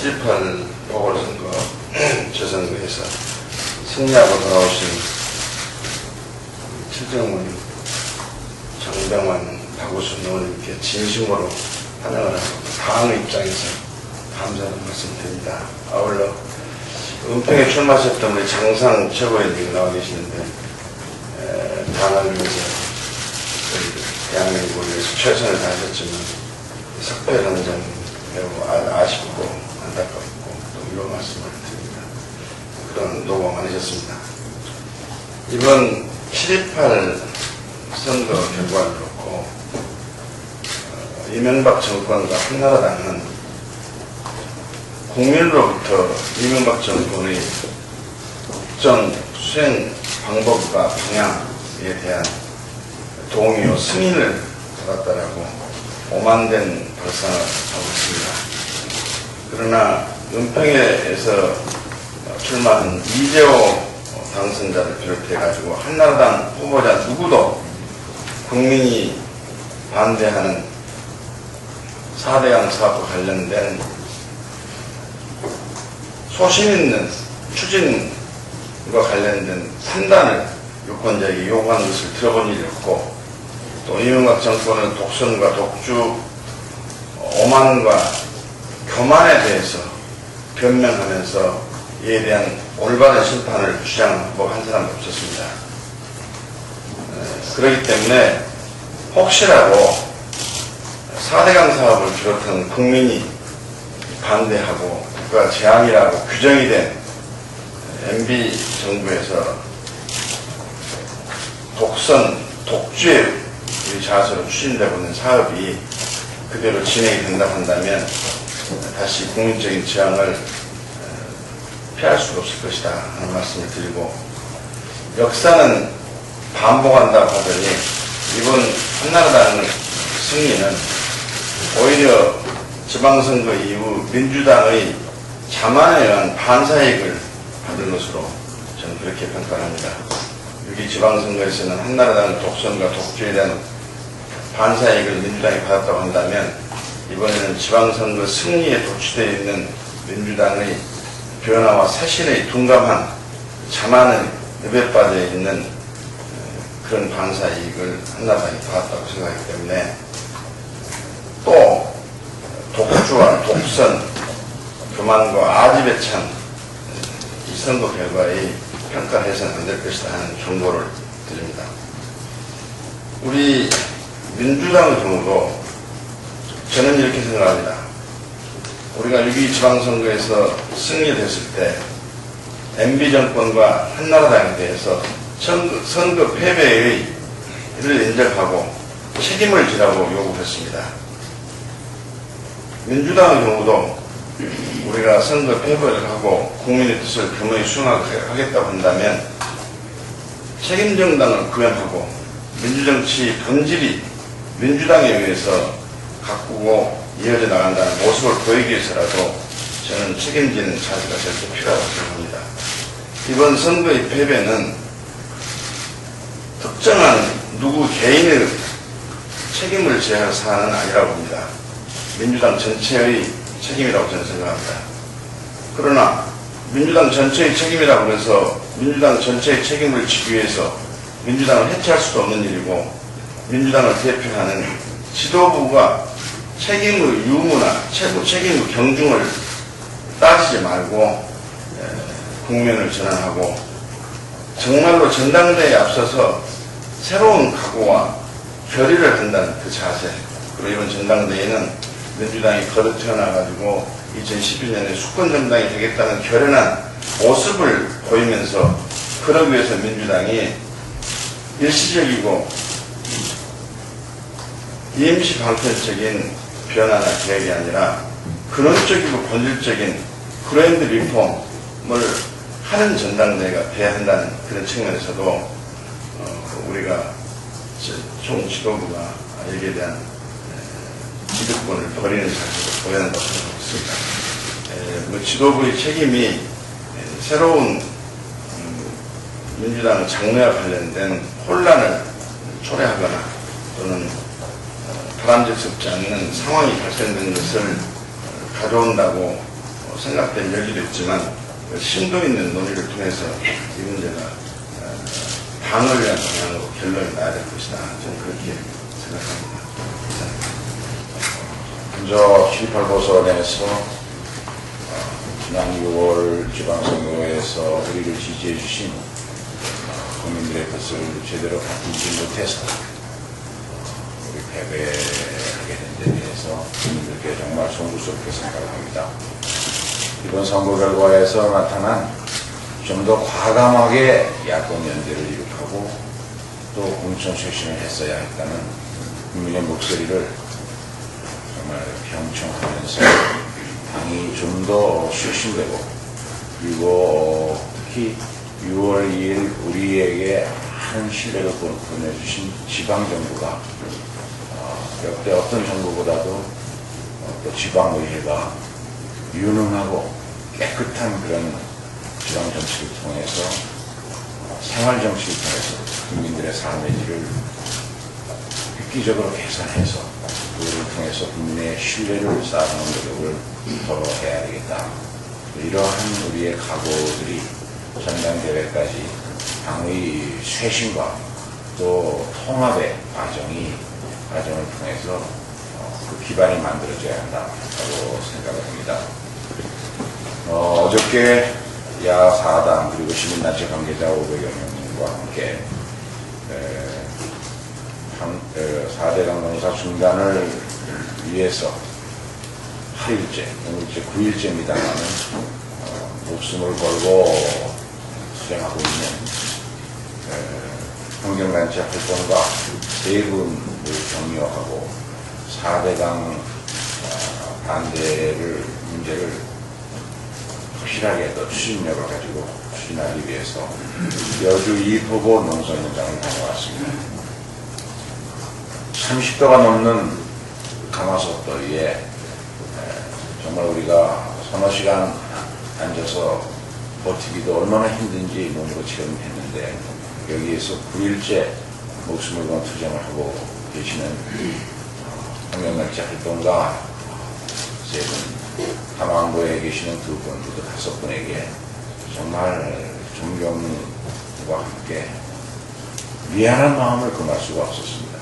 7.18 보궐선거 재선거에서 승리하고 돌아오신 최정훈, 정병환, 박우순 의원님께 진심으로 환영을 하고 당의 입장에서 감사하는 말씀 드립니다. 아울러 은평에 출마하셨던 우리 장상 최고위원님 나와 계시는데 에, 당을 위해서 대한민국을 위해서 최선을 다하셨지만 석패하는 점 매우 아, 아쉽고 안타깝고 또 이런 말씀을 드립니다. 그런 노고 많으셨습니다. 이번 7.28 선거 결과를 놓고 어, 이명박 정권과 한나라당은 국민으로부터 이명박 정권의 국정 수행 방법과 방향에 대한 동의와 승인을 받았다라고 오만된 발상을 하고 있습니다. 그러나 은평에서 출마한 이재호 당선자를 비롯해가지고 한나라당 후보자 누구도 국민이 반대하는 4대강 사업과 관련된 소신 있는 추진과 관련된 판단을 유권자에게 요구하는 것을 들어본 일이 없고 또 이명박 정권은 독선과 독주, 오만과 교만에 대해서 변명하면서 이에 대한 올바른 심판을 주장한 한 사람도 없었습니다. 에, 그렇기 때문에 혹시라도 4대강 사업을 비롯한 국민이 반대하고 국가 재앙이라고 규정이 된 MB 정부에서 독선, 독주의 자세로 추진되고 있는 사업이 그대로 진행이 된다고 한다면 다시 국민적인 재앙을 어, 피할 수가 없을 것이다 하는 말씀을 드리고 역사는 반복한다고 하더니 이번 한나라당 승리는 오히려 지방선거 이후 민주당의 자만에 의한 반사익을 받은 것으로 저는 그렇게 평가를 합니다. 6.2 지방선거에서는 한나라당 독선과 독주에 대한 반사익을 민주당이 받았다고 한다면 이번에는 지방선거 승리에 도취되어 있는 민주당의 변화와 새신의 둔감한 자만의 늪에 빠져 있는 어, 그런 반사 이익을 한나라당이 받았다고 생각하기 때문에 또 독주와 독선, 교만과 아집에 찬 이 선거 결과의 평가를 해서는 안 될 것이다 하는 경고를 드립니다. 우리 민주당의 경우도 저는 이렇게 생각합니다. 우리가 6.2 지방선거에서 승리됐을 때 MB 정권과 한나라당에 대해서 선거, 패배의 를 인정하고 책임을 지라고 요구했습니다. 민주당의 경우도 우리가 선거 패배를 하고 국민의 뜻을 겸허히 수행하겠다고 한다면 책임 정당을 구현하고 민주정치 본질이 민주당에 의해서 가꾸고 이어져 나간다는 모습을 보이기 위해서라도 저는 책임지는 자세가 절대 필요하다고 생각합니다. 이번 선거의 패배는 특정한 누구 개인의 책임을 져야 사안은 아니라고 봅니다. 민주당 전체의 책임이라고 저는 생각합니다. 그러나 민주당 전체의 책임이라고 해서 민주당 전체의 책임을 지기 위해서 민주당을 해체할 수도 없는 일이고 민주당을 대표하는 지도부가 책임의 유무나 최고 책임의 경중을 따지지 말고 에, 국면을 전환하고 정말로 전당대회에 앞서서 새로운 각오와 결의를 한다는 그 자세. 그리고 이번 전당대회는 민주당이 거듭 태어나가지고 2012년에 수권정당이 되겠다는 결연한 모습을 보이면서 그러기 위해서 민주당이 일시적이고 임시 방편적인 변화나 계획이 아니라 근원적이고 본질적인 그랜드 리폼을 하는 전당대회가 돼야 한다는 그런 측면에서도 어, 우리가 총 지도부가 여기에 대한 에, 지도권을 버리는 자세로 보여야 한다고. 에, 뭐 지도부의 책임이 에, 새로운 음, 민주당 장래와 관련된 혼란을 초래하거나 또는 어, 바람직스럽지 않는 상황이 발생된 것을 어, 가져온다고 어, 생각된 여지도 있지만 심도 있는 논의를 통해서 이 문제가 어, 방을 위한 방향으로 결론이 나야 될 것이다. 저는 그렇게 생각합니다. 먼저 7, 8호선에서 지난 6월 지방선거에서 우리를 지지해 주신 어, 국민들의 뜻을 제대로 바꾸지 우리 패배하게 된 데 대해서 국민들께 정말 송구스럽게 생각합니다. 이번 선거 결과에서 나타난 좀 더 과감하게 야권 연대를 이룩하고 또 공천 쇄신을 했어야 했다는 국민의 목소리를 정말 경청하면서 당이 좀 더 쇄신되고 그리고 어, 특히 6월 2일 우리에게 많은 신뢰를 보- 보내주신 지방정부가 어, 역대 어떤 정부보다도 어, 또 지방의회가 유능하고 깨끗한 그런 지방정치를 통해서 어, 생활정치를 통해서 국민들의 삶의 질을 획기적으로 개선해서 그거를 통해서 국민의 신뢰를 쌓아가는 노력을 더 해야 되겠다. 이러한 우리의 각오들이 전당대회까지 당의 쇄신과 또 통합의 과정이 과정을 통해서 어, 그 기반이 만들어져야 한다고 생각을 합니다. 어, 어저께 야 4당 그리고 시민단체 관계자 500여 명과 함께 에, 한, 에, 4대강 농사 중단을 위해서 8일째, 오늘째 9일째입니다만은 어, 목숨을 걸고 수행하고 있는 에, 환경단체 활동가 대부분 을 격려하고 4대강 어, 반대를 문제를 확실하게 더 추진력을 가지고 추진하기 위해서 여주 이포보 농선 현장을 다녀왔습니다. 30도가 넘는 가마솥 더위에 에, 정말 우리가 서너 시간 앉아서 버티기도 얼마나 힘든지 몸으로 체험했는데 여기에서 9일째 목숨을 건 투쟁을 하고 계시는 어, 환경단체 활동가 세 분, 담안부에 계시는 두 분, 모두 다섯 분에게 정말 존경과 함께 미안한 마음을 금할 수가 없었습니다.